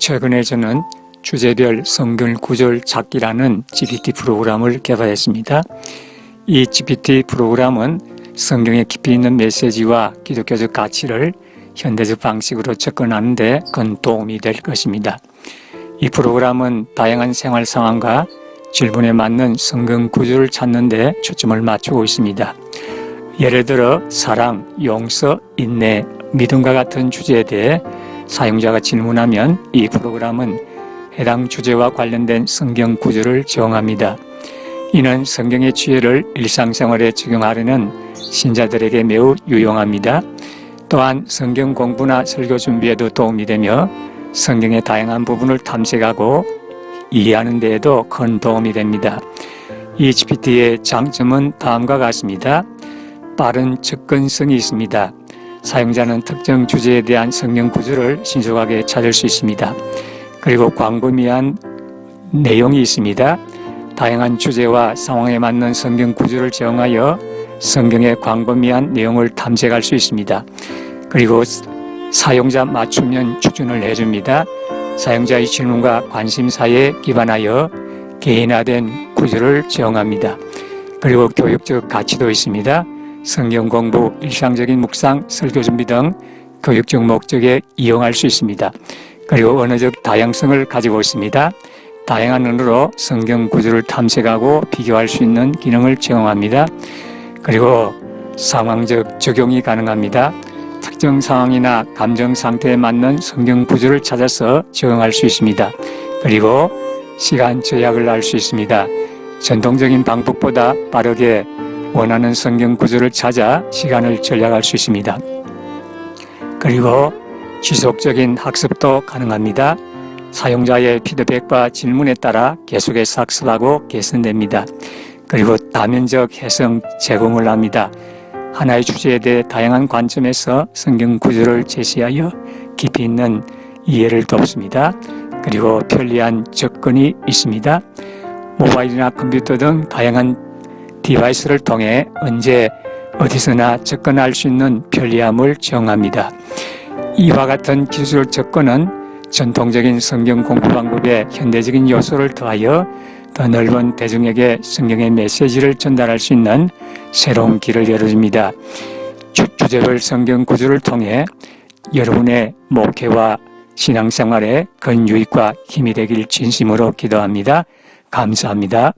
최근에 저는 주제별 성경 구절 찾기라는 GPT 프로그램을 개발했습니다. 이 GPT 프로그램은 성경에 깊이 있는 메시지와 기독교적 가치를 현대적 방식으로 접근하는 데 큰 도움이 될 것입니다. 이 프로그램은 다양한 생활 상황과 질문에 맞는 성경 구절을 찾는 데 초점을 맞추고 있습니다. 예를 들어 사랑, 용서, 인내, 믿음과 같은 주제에 대해 사용자가 질문하면 이 프로그램은 해당 주제와 관련된 성경 구절을 정합니다. 이는 성경의 지혜를 일상생활에 적용하려는 신자들에게 매우 유용합니다. 또한 성경 공부나 설교 준비에도 도움이 되며 성경의 다양한 부분을 탐색하고 이해하는 데에도 큰 도움이 됩니다. 이 GPT의 장점은 다음과 같습니다. 빠른 접근성이 있습니다. 사용자는 특정 주제에 대한 성경 구절을 신속하게 찾을 수 있습니다. 그리고 광범위한 내용이 있습니다. 다양한 주제와 상황에 맞는 성경 구절을 정하여 성경의 광범위한 내용을 탐색할 수 있습니다. 그리고 사용자 맞춤형 추천을 해줍니다. 사용자의 질문과 관심사에 기반하여 개인화된 구절을 정합니다. 그리고 교육적 가치도 있습니다. 성경 공부, 일상적인 묵상, 설교 준비 등 교육적 목적에 이용할 수 있습니다. 그리고 언어적 다양성을 가지고 있습니다. 다양한 언어로 성경 구절을 탐색하고 비교할 수 있는 기능을 제공합니다. 그리고 상황적 적용이 가능합니다. 특정 상황이나 감정 상태에 맞는 성경 구절을 찾아서 적용할 수 있습니다. 그리고 시간 절약을 할수 있습니다. 전통적인 방법보다 빠르게 원하는 성경 구절을 찾아 시간을 절약할 수 있습니다. 그리고 지속적인 학습도 가능합니다. 사용자의 피드백과 질문에 따라 계속해서 학습하고 개선됩니다. 그리고 다면적 해석 제공을 합니다. 하나의 주제에 대해 다양한 관점에서 성경 구절을 제시하여 깊이 있는 이해를 돕습니다. 그리고 편리한 접근이 있습니다. 모바일이나 컴퓨터 등 다양한 디바이스를 통해 언제 어디서나 접근할 수 있는 편리함을 제공합니다. 이와 같은 기술 접근은 전통적인 성경 공부 방법에 현대적인 요소를 더하여 더 넓은 대중에게 성경의 메시지를 전달할 수 있는 새로운 길을 열어줍니다. 주, 주제별 성경 구조를 통해 여러분의 목회와 신앙생활에 큰 유익과 힘이 되길 진심으로 기도합니다. 감사합니다.